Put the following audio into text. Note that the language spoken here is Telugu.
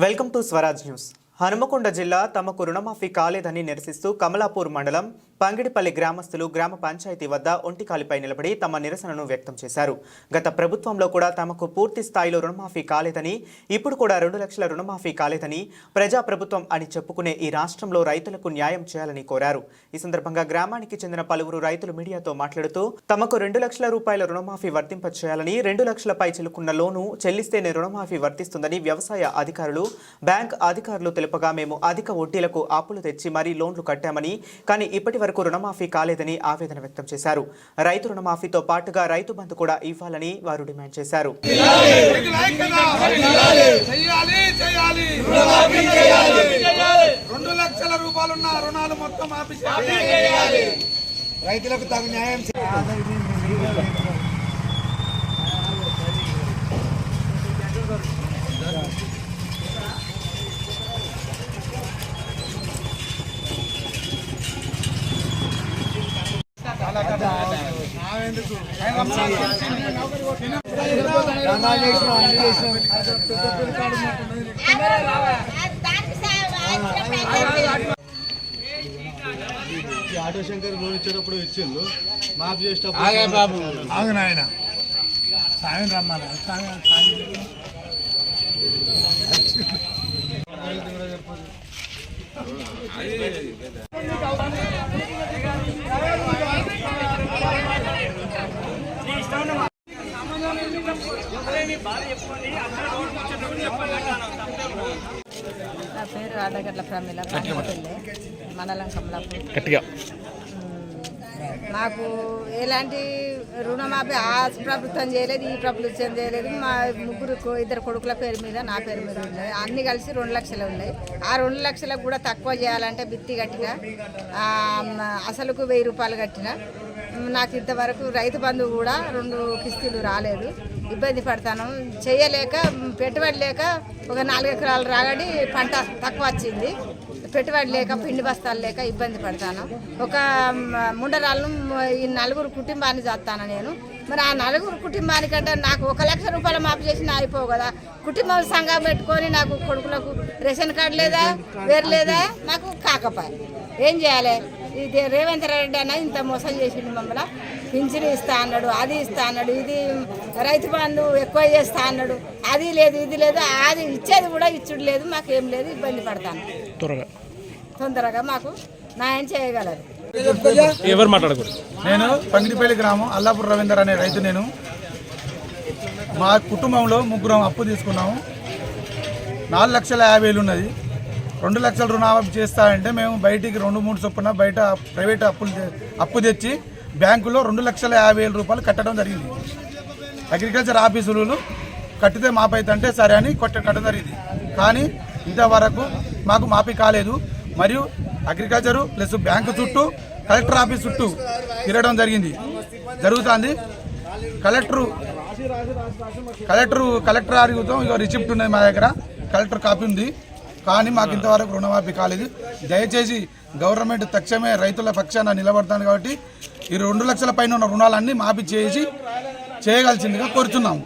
Welcome to Swaraj news Hanumakonda జిల్లా తమకు రుణమాఫీ కాలేదని నిరసిస్తూ కమలాపూర్ మండలం పంగిడిపల్లి గ్రామస్తులు గ్రామ పంచాయతీ వద్ద ఒంటికాలిపై నిలబడి తమ నిరసనను వ్యక్తం చేశారు. గత ప్రభుత్వంలో కూడా తమకు పూర్తి స్థాయిలో రుణమాఫీ కాలేదని ఇప్పుడు కూడా రెండు లక్షల రుణమాఫీ కాలేదని ప్రజా ప్రభుత్వం అని చెప్పుకునే ఈ రాష్ట్రంలో రైతులకు న్యాయం చేయాలని కోరారు. ఈ సందర్భంగా గ్రామానికి చెందిన పలువురు రైతులు మీడియాతో మాట్లాడుతూ తమకు రెండు లక్షల రూపాయల రుణమాఫీ వర్తింప చేయాలని రెండు లక్షలపై చిలుకున్న లోను చెల్లిస్తేనే రుణమాఫీ వర్తిస్తుందని వ్యవసాయ అధికారులు బ్యాంక్ అధికారులు తెలుపగా మేము అధిక వడ్డీలకు అప్పులు తెచ్చి మరీ లోన్లు కట్టామని కానీ ఇప్పటి వరకు రుణమాఫీ కాలేదని ఆవేదన వ్యక్తం చేశారు. రైతు రుణమాఫీతో పాటుగా రైతు బంధు కూడా ఇవ్వాలని వారు డిమాండ్ చేశారు. చేయాలి చేయాలి రెండు లక్షల రూపాయలున్న రుణాలు మొత్తం చేయాలి. రైతులకు తగు న్యాయం ఈ ఆటో శంకర్ లోన్ ఇచ్చేటప్పుడు ఇచ్చిండు. మాఫ్ చేసేటప్పుడు బాబు. ఆగు నాయన. సాయం రమ్మని సాయం సాయం. ఆడగడ్ల ప్రమిళ మండలం కమలాపూర్ గట్టిగా. మాకు ఎలాంటి రుణమాఫీ ఆ ప్రభుత్వం చేయలేదు ఈ ప్రభుత్వం చేయలేదు. మా ముగ్గురు ఇద్దరు కొడుకుల పేరు మీద నా పేరు మీద ఉన్నాయి అన్ని కలిసి రెండు లక్షలు ఉన్నాయి ఆ రెండు లక్షలకు కూడా తక్కువ చేయాలంటే బిత్తి కట్టిన అసలుకు వెయ్యి రూపాయలు కట్టిన. నాకు ఇంతవరకు రైతు బంధు కూడా రెండు కిస్తీలు రాలేదు. ఇబ్బంది పడతాను. చేయలేక పెట్టుబడి లేక ఒక నాలుగు ఎకరాలు రాగడి పంట తక్కువ వచ్చింది. పెట్టుబడి లేక పిండి బస్తాలు లేక ఇబ్బంది పడతాను. ఒక ముండరాలను ఈ నలుగురు కుటుంబాన్ని చేస్తాను నేను. మరి ఆ నలుగురు కుటుంబానికంటే నాకు ఒక లక్ష రూపాయలు మాపు చేసిన అయిపోవు కదా. కుటుంబం సంఘం పెట్టుకొని నాకు కొడుకులకు రేషన్ కార్డు లేదా వేరు లేదా నాకు కాకపాయ ఏం చేయాలి? ఇది రేవంత్ రెడ్డి అన్న ఇంత మోసం చేసిండు మమ్మల్ని. పింఛన్ ఇస్తా అన్నాడు అది ఇస్తా అన్నాడు ఇది రైతు బంధు ఎక్కువ చేస్తా అన్నాడు. అది లేదు ఇది లేదు అది ఇచ్చేది కూడా ఇచ్చుడు లేదు మాకేం లేదు ఇబ్బంది పడతాను. త్వరగా. తొందరగా మాకు న్యాయం చేయగలరు. ఎవరు మాట్లాడకూడదు. నేను పంగిడిపల్లి గ్రామం అల్లాపూర్ రవీందర్ అనే రైతు నేను. మా కుటుంబంలో ముగ్గురం అప్పు తీసుకున్నాము. నాలుగు లక్షల యాభై వేలు ఉన్నది. రెండు లక్షల రుణమాఫీ చేస్తారంటే మేము బయటికి రెండు మూడు చొప్పున బయట ప్రైవేట్ అప్పులు అప్పు తెచ్చి బ్యాంకులో రెండు లక్షల యాభై వేల రూపాయలు కట్టడం జరిగింది. అగ్రికల్చర్ ఆఫీసులు కట్టితే మాపైతే సరే అని కొట్ట కట్టడం జరిగింది. కానీ ఇంతవరకు మాకు మాఫీ కాలేదు. మరియు అగ్రికల్చరు ప్లస్ బ్యాంకు చుట్టూ కలెక్టర్ ఆఫీస్ చుట్టూ తిరగడం జరిగింది. జరుగుతుంది. కలెక్టరు కలెక్టర్ కలెక్టర్ అడుగుతాం ఇక రిసిప్ట్ ఉన్నది మా దగ్గర. కలెక్టర్ కాపీ ఉంది. కానీ మాకు ఇంతవరకు రుణమాఫీ కాలేదు. దయచేసి గవర్నమెంట్ తక్షణమే రైతుల పక్షాన నిలబడతాను కాబట్టి ఈ రెండు లక్షల పైన ఉన్న రుణాలన్నీ మాఫీ చేసి చేయగలిసిందిగా కోరుతున్నాము